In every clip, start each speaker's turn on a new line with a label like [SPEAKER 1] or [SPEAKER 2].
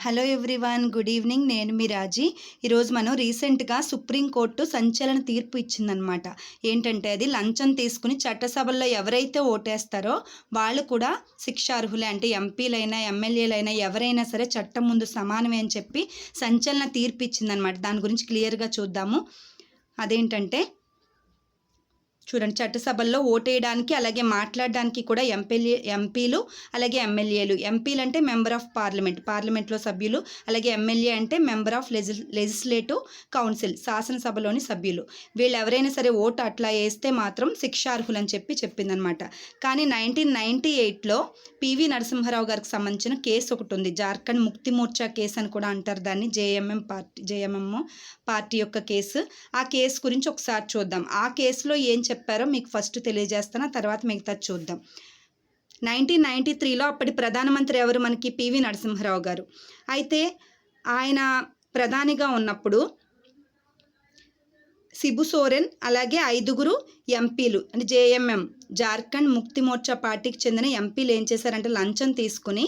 [SPEAKER 1] Hello everyone good evening నేను మీ రాజీ. ఈరోజు మనం రీసెంట్గా సుప్రీంకోర్టు సంచలన తీర్పు ఇచ్చిందనమాట ఏంటంటే అది లంచం తీసుకుని చట్టసభల్లో ఎవరైతే ఓటేస్తారో వాళ్ళు కూడా శిక్షార్హులే. అంటే ఎంపీలైనా ఎమ్మెల్యేలైనా ఎవరైనా సరే చట్టం ముందు సమానమే అని చెప్పి సంచలన తీర్పు ఇచ్చిందనమాట దాని గురించి క్లియర్గా చూద్దాము. అదేంటంటే చూడండి చట్టసభల్లో ఓటేయడానికి అలాగే మాట్లాడడానికి కూడా ఎంపీలీ ఎంపీలు అలాగే ఎమ్మెల్యేలు. ఎంపీలు అంటే మెంబర్ ఆఫ్ పార్లమెంట్. పార్లమెంట్లో సభ్యులు అలాగే ఎమ్మెల్యే అంటే మెంబర్ ఆఫ్ లెజి లెజిస్లేటివ్ కౌన్సిల్ శాసనసభలోని సభ్యులు. వీళ్ళు ఎవరైనా సరే ఓటు అట్లా వేస్తే మాత్రం శిక్షార్హులు అని చెప్పి చెప్పిందనమాట. కానీ నైన్టీన్ నైంటీ ఎయిట్లో పివి నరసింహారావు గారికి సంబంధించిన కేసు ఒకటి ఉంది. జార్ఖండ్ ముక్తి మోర్చా కేసు అని కూడా అంటారు దాన్ని. జేఎంఎం పార్టీ జేఎంఎం పార్టీ యొక్క కేసు. ఆ కేసు గురించి ఒకసారి చూద్దాం. ఆ కేసులో ఏం చెప్పారో మీకు ఫస్ట్ తెలియజేస్తాను. తర్వాత మిగతా చూద్దాం. నైన్టీన్ నైంటీ త్రీలో అప్పటి ప్రధానమంత్రి ఎవరు? మనకి పివి నరసింహారావు గారు. అయితే ఆయన ప్రధానిగా ఉన్నప్పుడు సిబు సోరెన్ అలాగే ఐదుగురు ఎంపీలు అంటే జేఎంఎం జార్ఖండ్ ముక్తి మోర్చా పార్టీకి చెందిన ఎంపీలు ఏం చేశారంటే లంచం తీసుకుని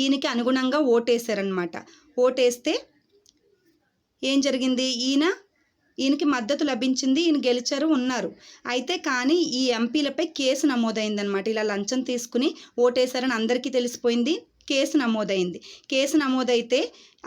[SPEAKER 1] ఈయనకి అనుగుణంగా ఓటేశారనమాట ఓటేస్తే ఏం జరిగింది? ఈయన ఈయనకి మద్దతు లభించింది ఈయన గెలిచారు ఉన్నారు. అయితే కానీ ఈ ఎంపీలపై కేసు నమోదైందనమాట ఇలా లంచం తీసుకుని ఓటేశారని అందరికీ తెలిసిపోయింది. కేసు నమోదైంది. కేసు నమోదైతే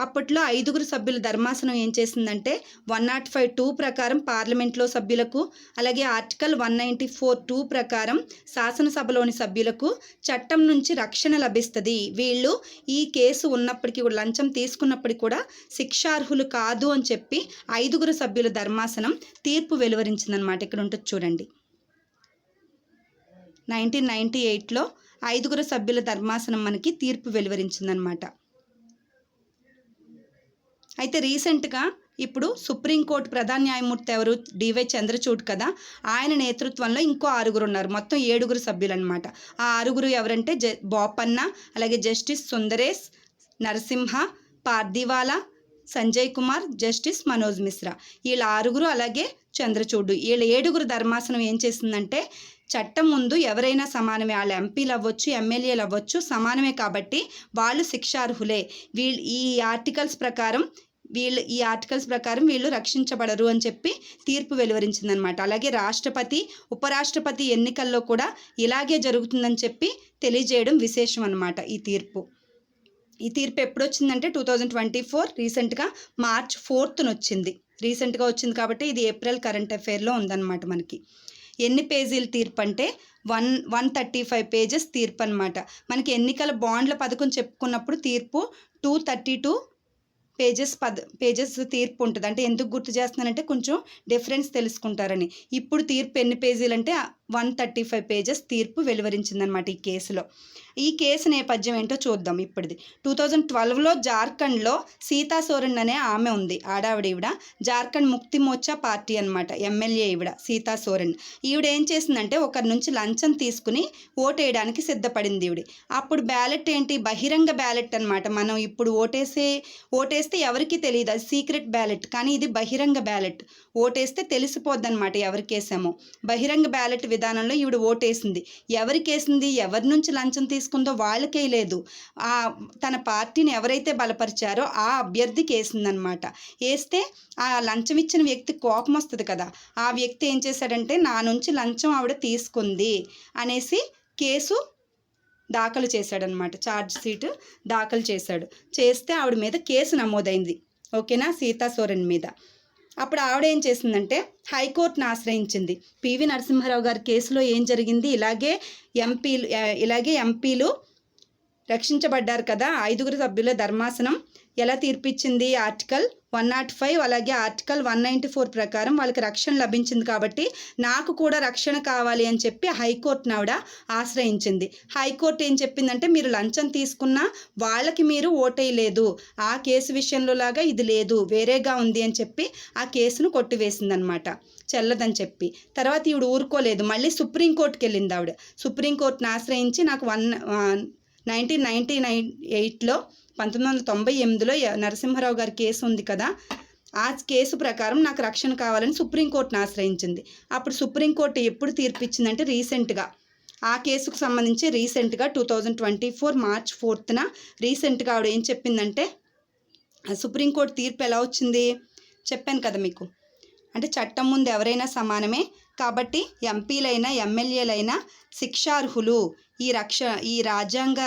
[SPEAKER 1] అప్పట్లో ఐదుగురు సభ్యుల ధర్మాసనం ఏం చేసిందంటే వన్ నాట్ ఫైవ్ టూ ప్రకారం పార్లమెంట్లో సభ్యులకు అలాగే article one ninety four two ప్రకారం శాసనసభలోని సభ్యులకు చట్టం నుంచి రక్షణ లభిస్తుంది. వీళ్ళు ఈ కేసు ఉన్నప్పటికీ కూడా లంచం తీసుకున్నప్పటికీ కూడా శిక్షార్హులు కాదు అని చెప్పి ఐదుగురు సభ్యుల ధర్మాసనం తీర్పు వెలువరించిందనమాట ఇక్కడ ఉంటుంది చూడండి. నైన్టీన్ నైంటీ ఎయిట్లో ఐదుగురు సభ్యుల ధర్మాసనం మనకి తీర్పు వెలువరించిందనమాట అయితే రీసెంట్గా ఇప్పుడు సుప్రీంకోర్టు ప్రధాన న్యాయమూర్తి ఎవరు? డివై చంద్రచూడ్ కదా? ఆయన నేతృత్వంలో ఇంకో ఆరుగురు ఉన్నారు మొత్తం ఏడుగురు సభ్యులు అనమాట ఆ ఆరుగురు ఎవరంటే జ బోపన్న అలాగే జస్టిస్ సుందరేష్ నరసింహ పార్దివాలా సంజయ్ కుమార్ జస్టిస్ మనోజ్ మిశ్రా. వీళ్ళ ఆరుగురు అలాగే చంద్రచూడు. వీళ్ళ ఏడుగురు ధర్మాసనం ఏం చేసిందంటే చట్టం ముందు ఎవరైనా సమానమే వాళ్ళ ఎంపీలు అవ్వచ్చు ఎమ్మెల్యేలు అవ్వచ్చు సమానమే కాబట్టి వాళ్ళు శిక్షార్హులే. వీళ్ళు ఈ ఆర్టికల్స్ ప్రకారం వీళ్ళు ఈ ఆర్టికల్స్ ప్రకారం వీళ్ళు రక్షించబడరు అని చెప్పి తీర్పు వెలువరించిందనమాట అలాగే రాష్ట్రపతి ఉపరాష్ట్రపతి ఎన్నికల్లో కూడా ఇలాగే జరుగుతుందని చెప్పి తెలియజేయడం విశేషం అనమాట ఈ తీర్పు. ఈ తీర్పు ఎప్పుడు వచ్చిందంటే టూ థౌజండ్ ట్వంటీ ఫోర్ రీసెంట్గా మార్చ్ ఫోర్త్న వచ్చింది రీసెంట్గా వచ్చింది కాబట్టి ఇది ఏప్రిల్ కరెంట్ అఫైర్లో ఉందన్నమాట మనకి. ఎన్ని పేజీల తీర్పు అంటే one one thirty five pages తీర్పు అనమాట మనకి ఎన్నికల బాండ్ల పథకం చెప్పుకున్నప్పుడు తీర్పు టూ థర్టీ టూ పేజెస్ పద పేజెస్ తీర్పు ఉంటుంది. అంటే ఎందుకు గుర్తు చేస్తున్నానంటే కొంచెం డిఫరెన్స్ తెలుసుకుంటారని. ఇప్పుడు తీర్పు ఎన్ని పేజీలు అంటే వన్ థర్టీ ఫైవ్ పేజెస్ తీర్పు వెలువరించిందనమాట ఈ కేసులో. ఈ కేసు నేపథ్యం ఏంటో చూద్దాం ఇప్పటిది. టూ థౌజండ్ ట్వెల్వ్లో జార్ఖండ్లో సీతా సోరెన్ అనే ఆమె ఉంది. ఆడావిడ ఈవిడ. జార్ఖండ్ ముక్తి మోర్చా పార్టీ అనమాట ఎమ్మెల్యే ఈవిడ సీతా సోరెన్. ఈవిడ ఏం చేసిందంటే ఒకరి నుంచి లంచం తీసుకుని ఓటేయడానికి సిద్ధపడింది ఈవిడ. అప్పుడు బ్యాలెట్ ఏంటి? బహిరంగ బ్యాలెట్ అనమాట మనం ఇప్పుడు ఓటేసే ఓటేస్తే ఎవరికి తెలియదు అది సీక్రెట్ బ్యాలెట్. కానీ ఇది బహిరంగ బ్యాలెట్. ఓటేస్తే తెలిసిపోద్ది అనమాట ఎవరికి వేసామో బహిరంగ బ్యాలెట్ విధానంలో ఈవిడ ఓటేసింది. ఎవరికి వేసింది ఎవరి నుంచి లంచం తీసుకుందో వాళ్ళకే లేదు. ఆ తన పార్టీని ఎవరైతే బలపరిచారో ఆ అభ్యర్థికి వేసిందనమాట వేస్తే ఆ లంచం ఇచ్చిన వ్యక్తి కోపం వస్తుంది కదా. ఆ వ్యక్తి ఏం చేశాడంటే నా నుంచి లంచం ఆవిడ తీసుకుంది అనేసి కేసు దాఖలు చేశాడనమాట. ఛార్జ్ షీట్ దాఖలు చేశాడు. చేస్తే ఆవిడ మీద కేసు నమోదైంది. ఓకేనా? సీతా సోరెన్ మీద. అప్పుడు ఆవిడ ఏం చేసిందంటే హైకోర్టును ఆశ్రయించింది. పివి నరసింహారావు గారి కేసులో ఏం జరిగింది? ఇలాగే ఎంపీలు ఇలాగే ఎంపీలు రక్షించబడ్డారు కదా ఐదుగురు సభ్యుల ధర్మాసనం. ఎలా తీర్పిచ్చింది ఆర్టికల్? వన్ నాట్ ఫైవ్ అలాగే ఆర్టికల్ వన్ నైంటీ ఫోర్ ప్రకారం వాళ్ళకి రక్షణ లభించింది కాబట్టి నాకు కూడా రక్షణ కావాలి అని చెప్పి హైకోర్టును ఆవిడ ఆశ్రయించింది. హైకోర్టు ఏం చెప్పిందంటే మీరు లంచం తీసుకున్నా వాళ్ళకి మీరు ఓటేయలేదు. ఆ కేసు విషయంలో లాగా ఇది లేదు వేరేగా ఉంది అని చెప్పి ఆ కేసును కొట్టివేసిందనమాట. చెల్లదని చెప్పి. తర్వాత ఈవిడ ఊరుకోలేదు. మళ్ళీ సుప్రీంకోర్టుకి వెళ్ళింది ఆవిడ. సుప్రీంకోర్టును ఆశ్రయించి నాకు వన్ నైన్టీన్ నైన్టీ నైన్ ఎయిట్లో పంతొమ్మిది వందల తొంభై ఎనిమిదిలో నరసింహారావు గారి కేసు ఉంది కదా ఆ కేసు ప్రకారం నాకు రక్షణ కావాలని సుప్రీంకోర్టును ఆశ్రయించింది. అప్పుడు సుప్రీంకోర్టు ఎప్పుడు తీర్పిచ్చిందంటే రీసెంట్గా. ఆ కేసుకు సంబంధించి రీసెంట్గా two thousand twenty four March ఫోర్త్న రీసెంట్గా ఆవిడ ఏం చెప్పిందంటే సుప్రీంకోర్టు తీర్పు ఎలా వచ్చింది? చెప్పాను కదా మీకు. అంటే చట్టం ముందు ఎవరైనా సమానమే కాబట్టి ఎంపీలైనా ఎమ్మెల్యేలైనా శిక్షార్హులు. ఈ రక్ష ఈ రాజ్యాంగ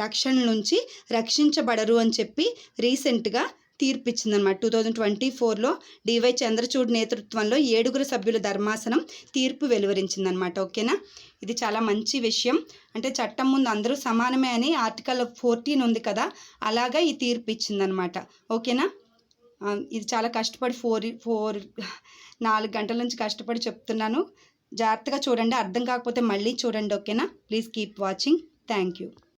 [SPEAKER 1] రక్షణ నుంచి రక్షించబడరు అని చెప్పి రీసెంట్గా తీర్పు ఇచ్చిందనమాట టూ థౌజండ్ ట్వంటీ ఫోర్లో డివై చంద్రచూడ్ నేతృత్వంలో ఏడుగురు సభ్యుల ధర్మాసనం తీర్పు వెలువరించిందనమాట ఓకేనా? ఇది చాలా మంచి విషయం. అంటే చట్టం ముందు అందరూ సమానమే అని ఆర్టికల్ ఫోర్టీన్ ఉంది కదా అలాగా ఈ తీర్పు ఇచ్చిందనమాట ఓకేనా? ఇది చాలా కష్టపడి ఫోర్ ఫోర్ నాలుగు గంటల నుంచి కష్టపడి చెప్తున్నాను. జాగ్రత్తగా చూడండి. అర్థం కాకపోతే మళ్ళీ చూడండి ఓకేనా? Please keep watching thank you